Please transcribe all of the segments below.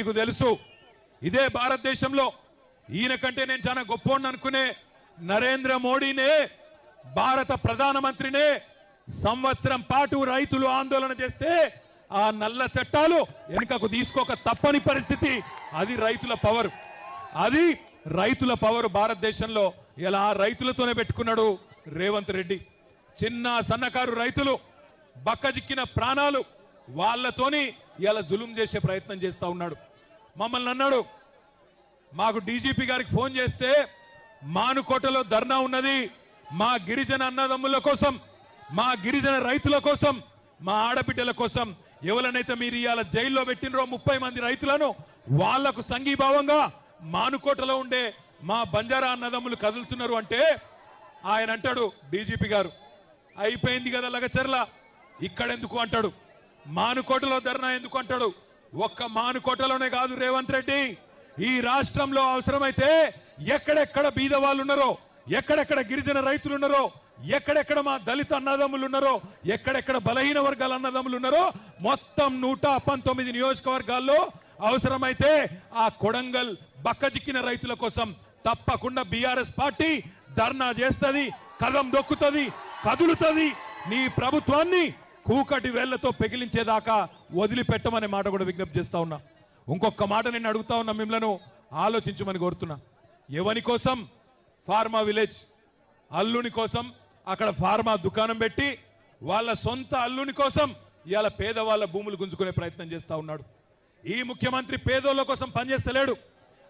మీకు తెలుసు ఇదే భారతదేశంలో ఈయన కంటే నేను చాలా గొప్పోడిని అనుకునే నరేంద్ర మోడీనే భారత ప్రధానమంత్రినే సంవత్సరం పాటు రైతులు ఆందోళన చేస్తే ఆ నల్ల చట్టాలు వెనుకకు తీసుకోక తప్పని పరిస్థితి. అది రైతుల పవర్ అది రైతుల పవర్ భారతదేశంలో ఇలా రైతులతోనే పెట్టుకున్నాడు రేవంత్ రెడ్డి. చిన్న సన్నకారు రైతులు బక్కజిక్కిన ప్రాణాలు వాళ్ళతోని ఇలా జులుం చేసే ప్రయత్నం చేస్తా ఉన్నాడు. మమ్మల్ని అన్నాడు. మాకు డీజీపీ గారికి ఫోన్ చేస్తే మానుకోటలో ధర్నా ఉన్నది. మా గిరిజన అన్నదమ్ముల కోసం మా గిరిజన రైతుల కోసం మా ఆడబిడ్డల కోసం ఎవరినైతే మీరు ఇవాళ జైల్లో పెట్టినరో ముప్పై మంది రైతులను వాళ్ళకు సంఘీభావంగా మానుకోటలో ఉండే మా బంజారా అన్నదమ్ములు కదులుతున్నారు అంటే ఆయన అంటాడు డీజీపీ గారు అయిపోయింది కదా లగచర్ల ఇక్కడెందుకు అంటాడు? మానుకోటలో ధర్నా ఎందుకు అంటాడు? ఒక్క మానుకోటలోనే కాదు రేవంత్ రెడ్డి. ఈ రాష్ట్రంలో అవసరమైతే ఎక్కడెక్కడ బీద వాళ్ళు ఉన్నారో ఎక్కడెక్కడ గిరిజన రైతులు ఉన్నారో ఎక్కడెక్కడ మా దళిత అన్నదమ్ములు ఉన్నారో ఎక్కడెక్కడ బలహీన వర్గాల అన్నదమ్ములు ఉన్నారో మొత్తం నూట పంతొమ్మిది నియోజకవర్గాల్లో అవసరమైతే ఆ కొడంగల్ బక్కజిక్కిన రైతుల కోసం తప్పకుండా బీఆర్ఎస్ పార్టీ ధర్నా చేస్తుంది కదం దొక్కుతుంది కదులుతుంది. నీ ప్రభుత్వాన్ని కూకటి వేళ్ళతో పెగిలించేదాకా వదిలిపెట్టమనే మాట కూడా విజ్ఞప్తి చేస్తా ఉన్నా. ఇంకొక మాట నేను అడుగుతా ఉన్నా మిమ్మల్ని ఆలోచించమని కోరుతున్నా. ఎవని కోసం? Pharma village. అల్లుని కోసం అక్కడ ఫార్మా దుకాణం పెట్టి వాళ్ళ సొంత అల్లుని కోసం ఇవాళ పేదవాళ్ళ భూములు గుంజుకునే ప్రయత్నం చేస్తా ఉన్నాడు. ఈ ముఖ్యమంత్రి పేదోళ్ళ కోసం పనిచేస్తలేడు.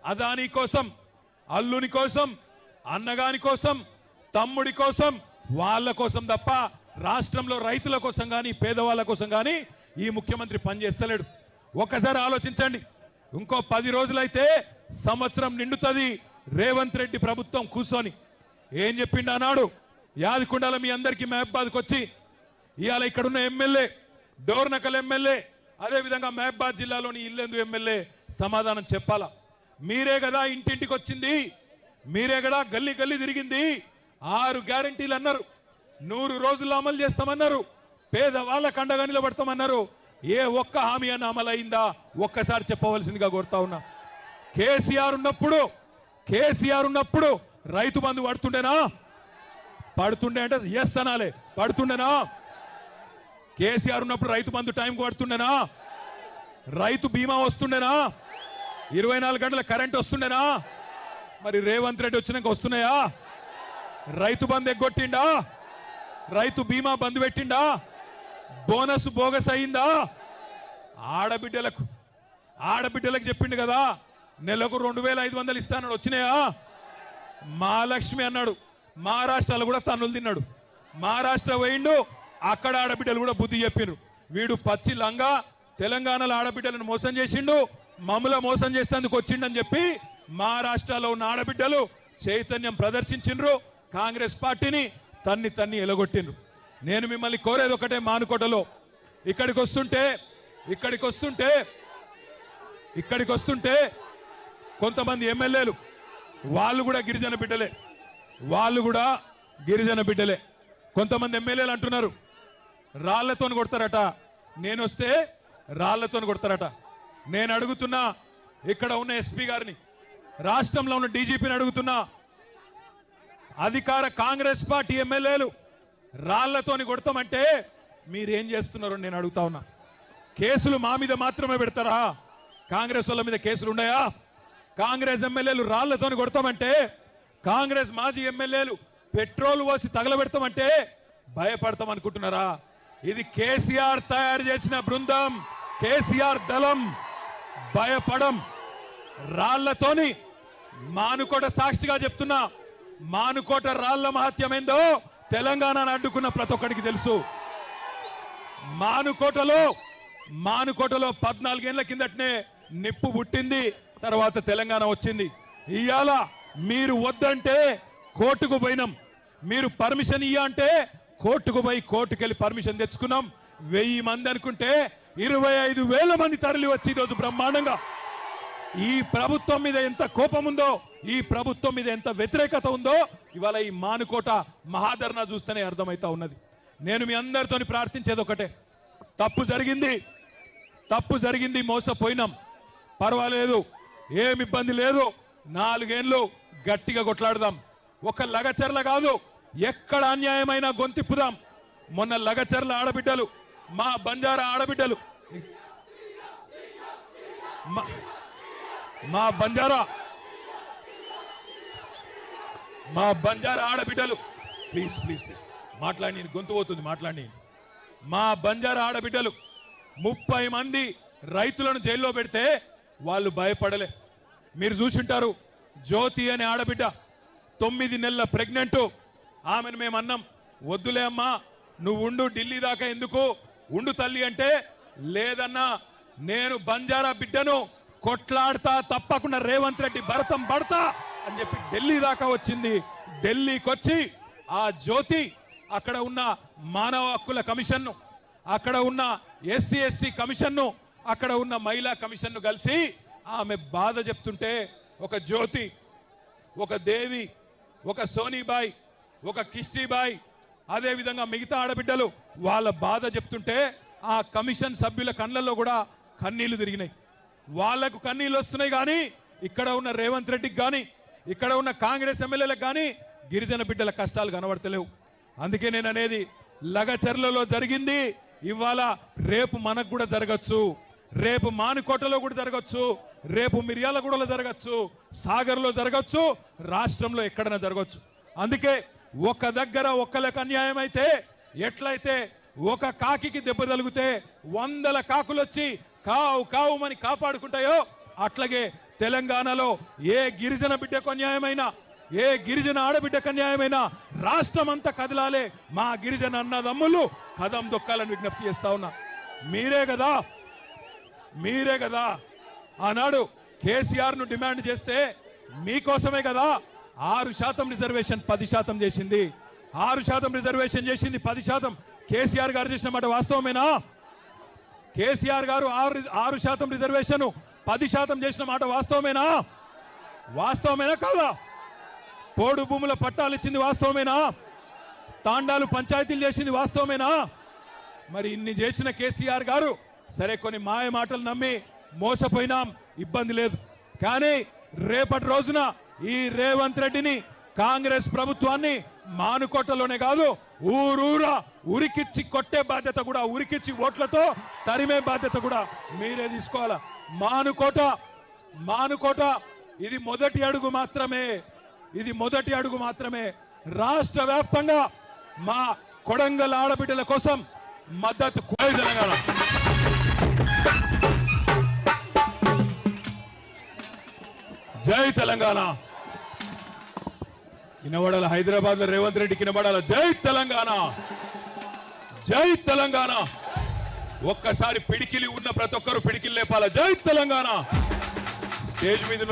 అదాని కోసం అల్లుని కోసం అన్నగాని కోసం తమ్ముడి కోసం వాళ్ళ కోసం తప్ప రాష్ట్రంలో రైతుల కోసం కానీ పేదవాళ్ళ కోసం కానీ ఈ ముఖ్యమంత్రి పనిచేస్తలేడు ఒక్కసారి ఆలోచించండి. ఇంకో పది రోజులైతే సంవత్సరం నిండుతుంది. రేవంత్ రెడ్డి ప్రభుత్వం కూర్చొని ఏం చెప్పిండు అన్నాడు యాదకుండాల మీ అందరికీ మహబాద్కి వచ్చి ఇవాళ ఇక్కడున్న ఎమ్మెల్యే డోర్నకల్ ఎమ్మెల్యే అదేవిధంగా మహబాద్ జిల్లాలోని ఇల్లెందు ఎమ్మెల్యే సమాధానం చెప్పాలా? మీరే కదా ఇంటింటికి వచ్చింది. మీరే కదా గల్లీ గల్లీ తిరిగింది. ఆరు గ్యారంటీలు అన్నారు. నూరు రోజుల్లో అమలు చేస్తామన్నారు. పేదవాళ్ళకు అండగా నిలబడతామన్నారు. ఏ ఒక్క హామీ అన్న అమలైందా ఒక్కసారి చెప్పవలసిందిగా కోరుతా ఉన్నా. కేసీఆర్ ఉన్నప్పుడు కేసీఆర్ ఉన్నప్పుడు రైతు బంధు పడుతుండేనా? పడుతుండే అంటే ఎస్ అనాలే. పడుతుండేనా? కేసీఆర్ ఉన్నప్పుడు రైతు బంధు టైంకి పడుతుండేనా? రైతు బీమా వస్తుండేనా? ఇరవై నాలుగు గంటల కరెంట్ వస్తుండేనా? మరి రేవంత్ రెడ్డి వచ్చినాక వస్తున్నాయా? రైతు బంధు ఎగ్గొట్టిండా? రైతు బీమా బంద్ పెట్టిండా? బోనస్ బోగస్ అయిందా? ఆడబిడ్డలకు ఆడబిడ్డలకు చెప్పిండు కదా నెలకు రెండు వేల ఐదు వందలు ఇస్తానడు వచ్చినాయా? మహాలక్ష్మి అన్నాడు మహారాష్ట్రలో కూడా తన్నులు తిన్నాడు. మహారాష్ట్ర పోయిండు అక్కడ ఆడబిడ్డలు కూడా బుద్ధి చెప్పిరు వీడు పచ్చి లంగా తెలంగాణలో ఆడబిడ్డలను మోసం చేసిండు మమ్మల మోసం చేసేందుకు వచ్చిండని చెప్పి మహారాష్ట్రలో ఉన్న ఆడబిడ్డలు చైతన్యం ప్రదర్శించిండ్రు కాంగ్రెస్ పార్టీని తన్ని తన్ని ఎలగొట్టిండ్రు. నేను మిమ్మల్ని కోరేది ఒకటే మానుకోటలో. ఇక్కడికి వస్తుంటే ఇక్కడికి వస్తుంటే ఇక్కడికి వస్తుంటే కొంతమంది ఎమ్మెల్యేలు వాళ్ళు కూడా గిరిజన బిడ్డలే. వాళ్ళు కూడా గిరిజన బిడ్డలే. కొంతమంది ఎమ్మెల్యేలు అంటున్నారు రాళ్ళతో కొడతారట. నేను వస్తే రాళ్ళతో కొడతారట. నేను అడుగుతున్నా ఇక్కడ ఉన్న ఎస్పీ గారిని రాష్ట్రంలో ఉన్న డీజీపీని అడుగుతున్నా. అధికార కాంగ్రెస్ పార్టీ ఎమ్మెల్యేలు రాళ్ళతోని కొడతామంటే మీరేం చేస్తున్నారు నేను అడుగుతా ఉన్నా. కేసులు మా మీద మాత్రమే పెడతారా? కాంగ్రెస్ వాళ్ళ మీద కేసులు ఉన్నాయా? కాంగ్రెస్ ఎమ్మెల్యేలు రాళ్ళతోని కొడతామంటే కాంగ్రెస్ మాజీ ఎమ్మెల్యేలు పెట్రోల్ పోసి తగలబెడతామంటే భయపడతాం అనుకుంటున్నారా ఇది కేసీఆర్ తయారు చేసిన బృందం కేసీఆర్ దళం భయపడం. రాళ్ళతోని మానుకోట సాక్షిగా చెప్తున్నా మానుకోట రాళ్ళ మహత్యమేందో తెలంగాణను అడ్డుకున్న ప్రతి ఒక్కడికి తెలుసు. మానుకోటలో మానుకోటలో పద్నాలుగేళ్ళ కిందటనే నిప్పు పుట్టింది తర్వాత తెలంగాణ వచ్చింది. ఇవాళ మీరు వద్దంటే కోర్టుకు పోయినాం. మీరు పర్మిషన్ ఇయ్య అంటే కోర్టుకు పోయి కోర్టుకెళ్ళి పర్మిషన్ తెచ్చుకున్నాం. వెయ్యి మంది అనుకుంటే ఇరవై ఐదు వేల మంది తరలి వచ్చి ఈరోజు బ్రహ్మాండంగా. ఈ ప్రభుత్వం మీద ఎంత కోపం ఉందో ఈ ప్రభుత్వం మీద ఎంత వ్యతిరేకత ఉందో ఇవాళ ఈ మానుకోట మహాధర్ణ చూస్తేనే అర్థమవుతా ఉన్నది. నేను మీ అందరితోని ప్రార్థించేది ఒకటే. తప్పు జరిగింది తప్పు జరిగింది మోసపోయినాం. పర్వాలేదు ఏమి ఇబ్బంది లేదు. నాలుగేళ్ళు గట్టిగా కొట్లాడదాం. ఒక లగచర్ల కాదు ఎక్కడ అన్యాయమైన గొంతిప్పుదాం. మొన్న లగచర్ల ఆడబిడ్డలు మా బంజారా ఆడబిడ్డలు. మా- బంజారా. మా బంజారా ఆడబిడ్డలు. Please please please. మాట్లాడి గొంతు పోతుంది మాట్లాడి. మా బంజారా ఆడబిడ్డలు ముప్పై మంది రైతులను జైల్లో పెడితే వాళ్ళు భయపడలే. మీరు చూసింటారు జ్యోతి అనే ఆడబిడ్డ తొమ్మిది నెలల ప్రెగ్నెంట్ ఆమెను మేము అన్నాం. వద్దులే అమ్మా నువ్వు ఉండు ఢిల్లీ దాకా ఎందుకు? ఉండు తల్లి అంటే లేదన్నా నేను బంజారా బిడ్డను కొట్లాడతా తప్పకుండా రేవంత్ రెడ్డి భరతం పడతా అని చెప్పి ఢిల్లీ దాకా వచ్చింది. ఢిల్లీకి వచ్చి ఆ జ్యోతి అక్కడ ఉన్న మానవ హక్కుల కమిషన్ను అక్కడ ఉన్న ఎస్సీ ఎస్టీ కమిషన్ను అక్కడ ఉన్న మహిళా కమిషన్ను కలిసి ఆమె బాధ చెప్తుంటే ఒక జ్యోతి ఒక దేవి ఒక సోనీబాయ్ ఒక కిష్టీబాయ్ అదేవిధంగా మిగతా ఆడబిడ్డలు వాళ్ళ బాధ చెప్తుంటే ఆ కమిషన్ సభ్యుల కళ్ళల్లో కూడా కన్నీళ్ళు తిరిగినాయి. వాళ్ళకు కన్నీళ్ళు వస్తున్నాయి కానీ ఇక్కడ ఉన్న రేవంత్ రెడ్డికి కానీ ఇక్కడ ఉన్న కాంగ్రెస్ ఎమ్మెల్యేలకు కానీ గిరిజన బిడ్డల కష్టాలు కనబడతలేవు. అందుకే నేను అనేది లగచర్లలో జరిగింది. ఇవాళ రేపు మనకు కూడా జరగచ్చు. రేపు మానుకోటలో కూడా జరగచ్చు. రేపు మిర్యాలగూడలో జరగచ్చు. సాగర్లో జరగచ్చు. రాష్ట్రంలో ఎక్కడైనా జరగచ్చు అందుకే ఒక దగ్గర ఒక్కలకు అన్యాయం అయితే ఎట్లయితే ఒక కాకికి దెబ్బ తగిలితే వందల కాకులు వచ్చి కావు కావుమని కాపాడుకుంటాయో అట్లాగే తెలంగాణలో ఏ గిరిజన బిడ్డకు అన్యాయమైనా ఏ గిరిజన ఆడబిడ్డకు అన్యాయమైనా రాష్ట్రం అంతా కదలాలే. మా గిరిజన అన్నదమ్ములు కదం దొక్కాలని విజ్ఞప్తి చేస్తా ఉన్నా. మీరే కదా మీరే కదా. ఆనాడు కేసీఆర్ను డిమాండ్ చేస్తే మీకోసమే కదా ఆరు శాతం రిజర్వేషన్ పది శాతం చేసింది. ఆరు శాతం రిజర్వేషన్ చేసింది పది శాతం కేసీఆర్ గారు చేసిన మాట వాస్తవమేనా? కేసీఆర్ గారు ఆరు ఆరు శాతం రిజర్వేషన్ పది శాతం చేసిన మాట వాస్తవమేనా? వాస్తవమేనా కాదా? పోడు భూముల పట్టాలు ఇచ్చింది వాస్తవమేనా? తాండాలు పంచాయతీలు చేసింది వాస్తవమేనా? మరి ఇన్ని చేసిన కేసీఆర్ గారు సరే కొన్ని మాయ మాటలు నమ్మి మోసపోయినాం ఇబ్బంది లేదు. కానీ రేపటి రోజున ఈ రేవంత్ రెడ్డిని కాంగ్రెస్ ప్రభుత్వాన్ని మానుకోటలోనే కాదు ఊరూరా ఉరికిచ్చి కొట్టే బాధ్యత కూడా ఉరికిచ్చి ఓట్లతో తరిమే బాధ్యత కూడా మీరే తీసుకోవాలా? మానుకోట మానుకోట ఇది మొదటి అడుగు మాత్రమే ఇది మొదటి అడుగు మాత్రమే. రాష్ట్ర వ్యాప్తంగా మా కొడంగల్ ఆడబిడ్డల కోసం మద్దతు కోరి తెలంగాణ. జై తెలంగాణ. వినబడాల హైదరాబాద్లో రేవంత్ రెడ్డికి వినబడాల. జై తెలంగాణ! జై తెలంగాణ! ఒక్కసారి పిడికిలి ఉన్న ప్రతి ఒక్కరు పిడికిలు లేపాల. జై తెలంగాణ! స్టేజ్ మీద